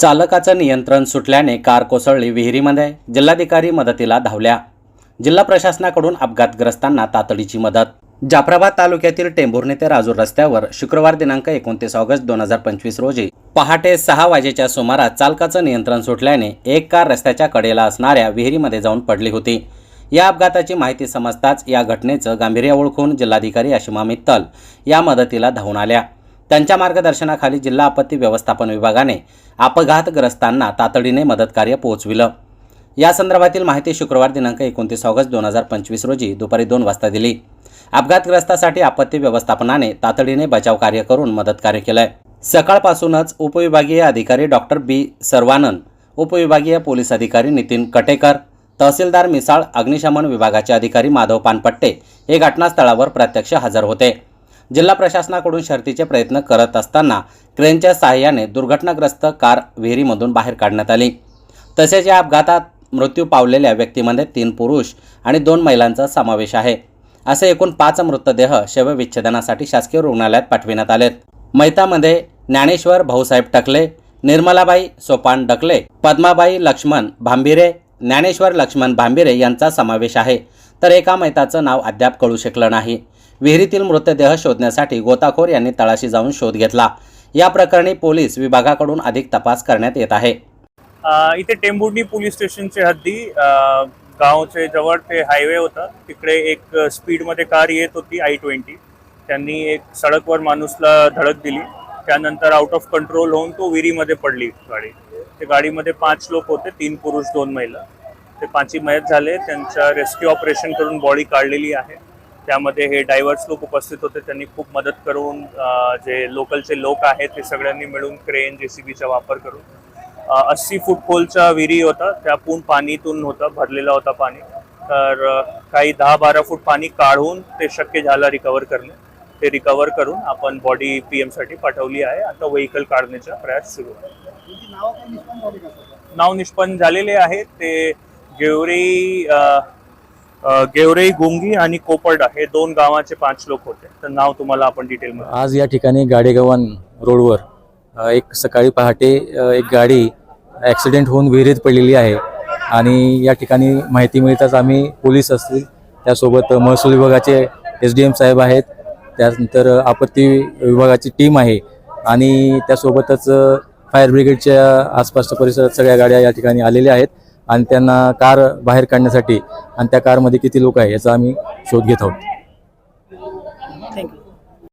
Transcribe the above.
चालकाचं नियंत्रण सुटल्याने कार कोसळली विहिरीमध्ये. जिल्हाधिकारी मदतीला धावल्या. जिल्हा प्रशासनाकडून अपघातग्रस्तांना तातडीची मदत. जाफराबाद तालुक्यातील टेंभुर्णी ते राजूर रस्त्यावर शुक्रवार दिनांक एकोणतीस ऑगस्ट दोन हजार पंचवीस रोजी पहाटे सहा वाजेच्या सुमारास चालकाचं नियंत्रण सुटल्याने एक कार रस्त्याच्या कडेला असणाऱ्या विहिरीमध्ये जाऊन पडली होती. या अपघाताची माहिती समजताच या घटनेचं गांभीर्य ओळखून जिल्हाधिकारी अशिमा मित्तल या मदतीला धावून आल्या. त्यांच्या मार्गदर्शनाखाली जिल्हा आपत्ती व्यवस्थापन विभागाने अपघातग्रस्तांना तातडीने मदतकार्य पोहोचविलं. या संदर्भातील माहिती शुक्रवार दिनांक एकोणतीस ऑगस्ट दोन हजार पंचवीस रोजी दुपारी दोन वाजता दिली. अपघातग्रस्तासाठी आपत्ती व्यवस्थापनाने तातडीने बचाव कार्य करून मदतकार्य केलं केलंय. सकाळपासूनच उपविभागीय अधिकारी डॉक्टर बी. सर्वानंद उपविभागीय पोलीस अधिकारी नितीन कटेकर तहसीलदार मिसाळ अग्निशमन विभागाचे अधिकारी माधव पानपट्टे हे घटनास्थळावर प्रत्यक्ष हजर होते. जिल्हा प्रशासनाकडून शर्थीचे प्रयत्न करत असताना क्रेनच्या सहाय्याने दुर्घटनाग्रस्त कार विहिरीमधून बाहेर काढण्यात आली. तसेच या अपघातात मृत्यू पावलेल्या व्यक्तीमध्ये तीन पुरुष आणि दोन महिलांचा समावेश आहे. असे एकूण पाच मृतदेह शवविच्छेदनासाठी शासकीय रुग्णालयात पाठविण्यात आलेत. मैतामध्ये ज्ञानेश्वर भाऊसाहेब टकले निर्मलाबाई सोपान डकले पद्माबाई लक्ष्मण भांबिरे ज्ञानेश्वर लक्ष्मण भांबिरे यांचा समावेश आहे. तर एका मैताचं नाव अद्याप कळू शकलं नाही. विहिरीतील मृतदेह शोधण्यासाठी गोताखोर यांनी तळाशी जाऊन शोध घेतला. या प्रकरणी पोलीस विभागाकडून अधिक तपास करण्यात येत आहे. इथे टेंभुर्णी पोलीस स्टेशनचे हद्दी गावचे जवळ ते हायवे होता. तिकडे एक स्पीडमध्ये कार येत होती आय ट्वेंटी. त्यांनी एक सडकवर माणूसला धडक दिली. त्यानंतर आउट ऑफ कंट्रोल होऊन तो विहिरीमध्ये पडली गाडी. ते गाडीमध्ये पाच लोक होते तीन पुरुष दोन महिला. ते पाचही मयत झाले. त्यांच्या रेस्क्यू ऑपरेशन करून बॉडी काढलेली आहे. त्यामध्ये हे डायव्हर्स लोक उपस्थित होते. त्यांनी खूप मदत करून जे लोकलचे लोक आहेत ते सगळ्यांनी मिळून क्रेन जे सी बीचा वापर करून अस्सी फूट खोलचा विहिरी होता. त्यातून पाणीतून होता भरलेला होता पाणी. तर काही दहा बारा फूट पाणी काढून ते शक्य झालं रिकवर करणे. ते रिकवर करून आपण बॉडी पी साठी पाठवली आहे. आता व्हेकल काढण्याचा प्रयास सुरू आहे. नाव निष्पन्न झालेले आहे. ते गेवरी गेवरेई गोंगी आणि कोपर्डा हे दोन गावाचे पाच लोक होते. तर नाव तुम्हाला आपण डिटेल आज या ठिकाणी गाडेगव्हाण रोडवर एक सकाळी पहाटे एक गाडी ॲक्सिडेंट होऊन विहिरीत पडलेली आहे. आणि या ठिकाणी माहिती मिळताच आम्ही पोलीस असतील त्यासोबत महसूल विभागाचे एस डी एम साहेब आहेत त्यानंतर आपत्ती विभागाची टीम आहे आणि त्यासोबतच फायर ब्रिगेडच्या आसपासच्या परिसरात सगळ्या गाड्या या ठिकाणी आलेल्या आहेत. आणि त्यांना कार बाहेर काढण्यासाठी आणि त्या कारमध्ये किती लोक आहे याचा आम्ही शोध घेत आहोत.